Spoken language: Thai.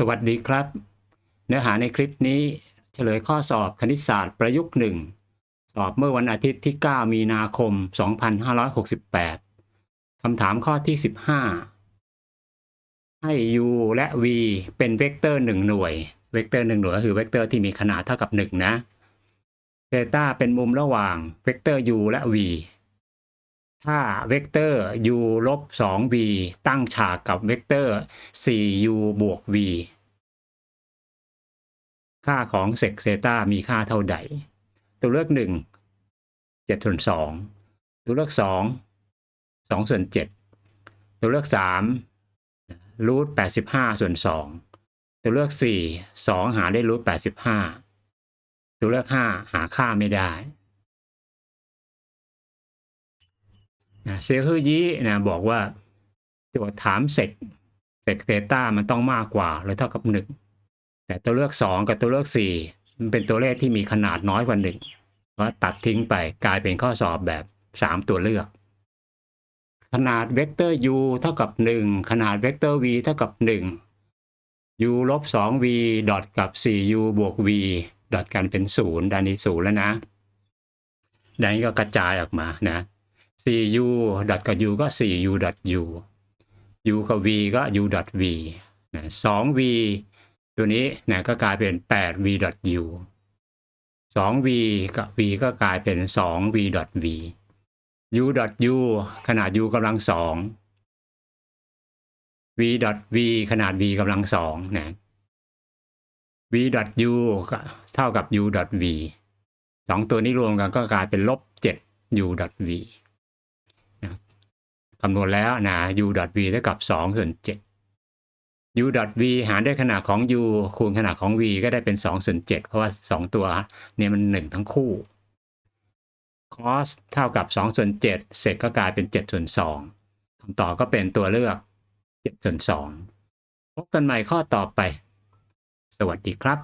สวัสดีครับ เนื้อหาในคลิปนี้เฉลยข้อสอบคณิตศาสตร์ประยุกต์หนึ่งสอบเมื่อวันอาทิตย์ที่ 9 มีนาคม 2568 คำถามข้อที่ 15 ให้ u และ v เป็นเวกเตอร์ 1 หน่วย เวกเตอร์ 1 หน่วยก็คือเวกเตอร์ที่มีขนาดเท่ากับ 1 นะเทต้าเป็นมุมระหว่างเวกเตอร์ u และ v ถ้าเวกเตอร์ u ลบ 2v ตั้งฉากกับเวกเตอร์ 4u บวก v ค่าของเซกเซตามีค่าเท่าใด ตัวเลือก 1 7ส่วน2ตัวเลือก 2 2 ส่วน 7 ตัวเลือก 3 รูท85 ส่วน 2 ตัวเลือก 4 2 หาได้รูท85 ตัวเลือก 5 หาค่าไม่ได้ นะเซลฮือยีนะบอกว่าโจทย์ถามเซกเซกเตต้ามันต้องมากกว่าหรือเท่ากับหนึ่งแต่ตัวเลือกสองกับตัวเลือกสี่มันเป็นตัวเลขที่มีขนาดน้อยกว่าหนึ่งก็ตัดทิ้งไปกลายเป็นข้อสอบแบบสามตัวเลือก ขนาดเวกเตอร์ u เท่ากับหนึ่งขนาดเวกเตอร์ v เท่ากับหนึ่ง u ลบสอง v ดอทกับสี่ u บวก v ดอทกันเป็นศูนย์ด้านนี้ศูนย์แล้วนะด้านนี้ก็กระจายออกมานะ 4u ดกับ u ก็ 4u ด u u กับ v ก็ u ด v นะ 2v ตัวนี้นะก็กลายเป็น 8v ด u 2v กับ v ก็กลายเป็น 2v ด v u ด u ขนาด u กำลัง 2 v ด v ขนาด v กำลัง2นะ v ด u เท่ากับ u ด v สองตัวนี้รวมกันก็กลายเป็นลบ7 u ด v คำนวณแล้วนะ u v เท่ากับ2ส่วน7 u v หารด้วยขนาดของ u คูณขนาดของ v ก็ได้เป็น2ส่วน7เพราะว่า 2 ตัวเนี่ยมัน 1 ทั้งคู่ cos เท่ากับ2ส่วน7เศษก็กลายเป็น7ส่วน2คำตอบก็เป็นตัวเลือก7ส่วน2พบกันใหม่ข้อต่อไป สวัสดีครับ